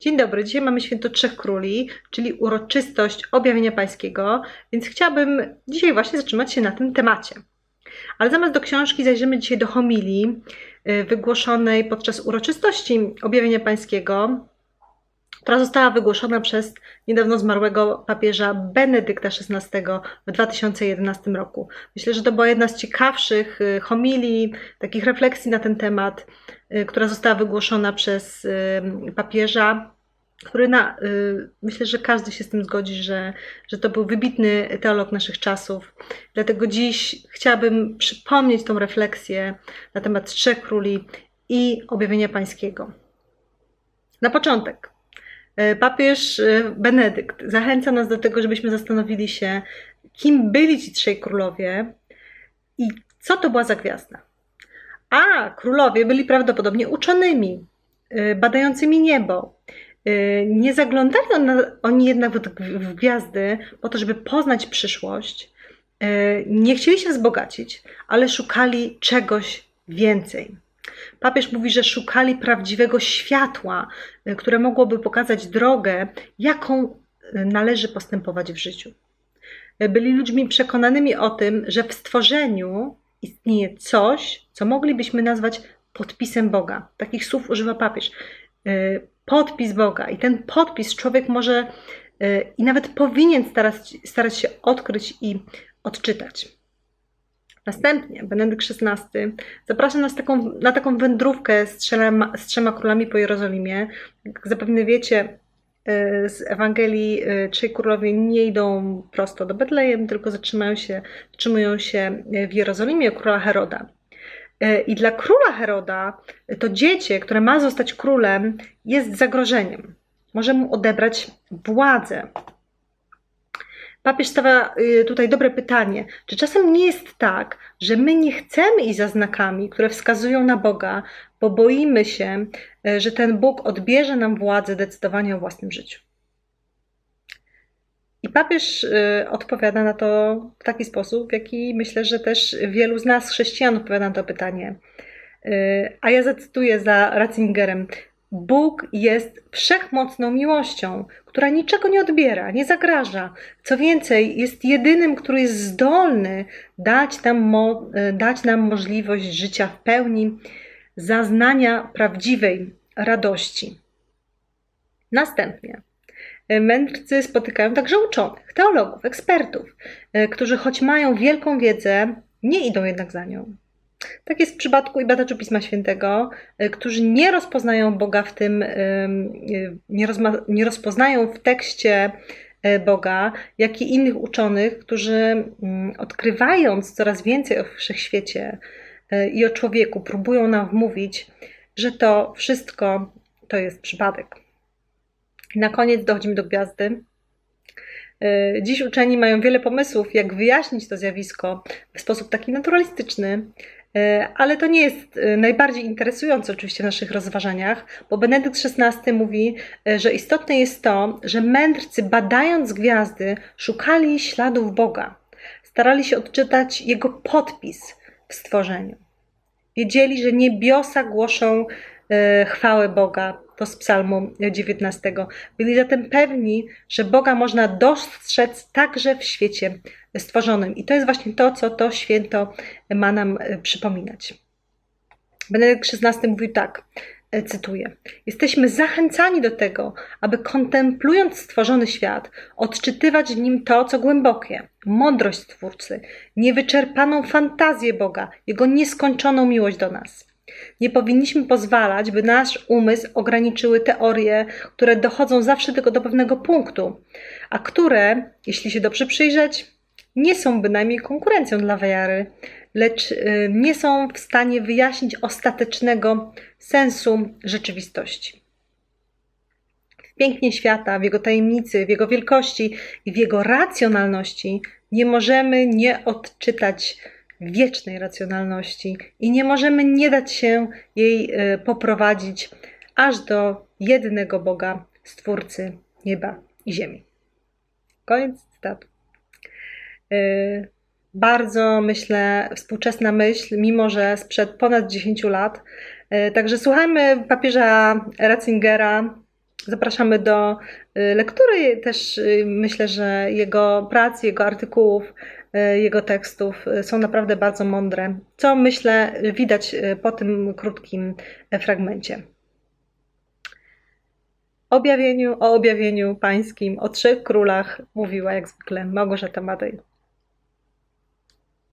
Dzień dobry, dzisiaj mamy święto Trzech Króli, czyli uroczystość objawienia pańskiego, więc chciałabym dzisiaj właśnie zatrzymać się na tym temacie. Ale zamiast do książki zajrzymy dzisiaj do homilii y, wygłoszonej podczas uroczystości objawienia pańskiego, która została wygłoszona przez niedawno zmarłego papieża Benedykta XVI w 2011 roku. Myślę, że to była jedna z ciekawszych y, homilii, takich refleksji na ten temat, y, która została wygłoszona przez y, papieża, który na, myślę, że każdy się z tym zgodzi, że, że to był wybitny teolog naszych czasów. Dlatego dziś chciałabym przypomnieć tą refleksję na temat Trzech Króli i objawienia pańskiego. Na początek. E, papież e, Benedykt zachęca nas do tego, żebyśmy zastanowili się, kim byli ci trzej królowie i co to była za gwiazda. A królowie byli prawdopodobnie uczonymi, e, badającymi niebo. Nie zaglądali oni jednak w gwiazdy po to, żeby poznać przyszłość. Nie chcieli się wzbogacić, ale szukali czegoś więcej. Papież mówi, że szukali prawdziwego światła, y, które mogłoby pokazać drogę, jaką y, należy postępować w życiu. Y, byli ludźmi przekonanymi o tym, że w stworzeniu istnieje coś, co moglibyśmy nazwać podpisem Boga. Takich słów używa papież. Podpis Boga. I ten podpis człowiek może i nawet powinien starać, starać się odkryć i odczytać. Następnie Benedykt XVI zaprasza nas taką, na taką wędrówkę z trzema, z trzema królami po Jerozolimie. Jak zapewne wiecie, e, z Ewangelii e, trzej królowie nie idą prosto do Betlejem, tylko zatrzymają się, zatrzymują się w Jerozolimie króla Heroda. E, I dla króla Heroda to dziecię, które ma zostać królem, jest zagrożeniem. Może mu odebrać władzę, Papież stawia y, tutaj dobre pytanie, czy czasem nie jest tak, że my nie chcemy iść za znakami, które wskazują na Boga, bo boimy się, y, że ten Bóg odbierze nam władzę decydowania o własnym życiu. I papież y, odpowiada na to w taki sposób, w jaki myślę, że też wielu z nas, chrześcijan, odpowiada na to pytanie. A ja zacytuję za Ratzingerem. Bóg jest wszechmocną miłością, która niczego nie odbiera, nie zagraża. Co więcej, jest jedynym, który jest zdolny dać nam, mo dać nam możliwość życia w pełni, zaznania prawdziwej radości. Następnie mędrcy spotykają także uczonych, teologów, ekspertów, którzy choć mają wielką wiedzę, nie idą jednak za nią. Tak jest w przypadku i badaczy Pisma Świętego, y, którzy nie rozpoznają Boga w tym, y, nie, rozma, nie rozpoznają w tekście y, Boga, jak i innych uczonych, którzy mm, odkrywając coraz więcej o wszechświecie i o człowieku, próbują nam wmówić, że to wszystko to jest przypadek. Na koniec dochodzimy do gwiazdy. Dziś uczeni mają wiele pomysłów, jak wyjaśnić to zjawisko w sposób taki naturalistyczny, ale to nie jest e, najbardziej interesujące oczywiście w naszych rozważaniach, bo Benedykt XVI mówi, e, że istotne jest to, że mędrcy badając gwiazdy szukali śladów Boga, starali się odczytać Jego podpis w stworzeniu. Wiedzieli, że niebiosa głoszą chwałę Boga, to z Psalmu 19. Byli zatem pewni, że Boga można dostrzec także w świecie stworzonym. I to jest właśnie to, co to święto ma nam e, przypominać. Benedykt XVI mówił tak, e, cytuję: Jesteśmy zachęcani do tego, aby kontemplując stworzony świat, odczytywać w nim to, co głębokie, mądrość Twórcy, niewyczerpaną fantazję Boga, Jego nieskończoną miłość do nas. Nie powinniśmy pozwalać, by nasz umysł ograniczyły teorie, które dochodzą zawsze tylko do pewnego punktu, a które, jeśli się dobrze przyjrzeć, nie są bynajmniej konkurencją dla wiary, lecz y, nie są w stanie wyjaśnić ostatecznego sensu rzeczywistości. W pięknie świata, w jego tajemnicy, w jego wielkości i w jego racjonalności nie możemy nie odczytać wiecznej racjonalności i nie możemy nie dać się jej y, poprowadzić aż do jednego Boga, Stwórcy nieba i ziemi. Koniec cytatu. Y, bardzo, myślę, współczesna myśl, mimo że sprzed ponad 10 lat. Y, także słuchajmy papieża Ratzingera zapraszamy do y, lektury. Też myślę, że jego prac, jego artykułów, jego tekstów są naprawdę bardzo mądre, co myślę widać po tym krótkim fragmencie. Objawieniu, o objawieniu pańskim, o trzech królach mówiła jak zwykle Małgorzata Madej.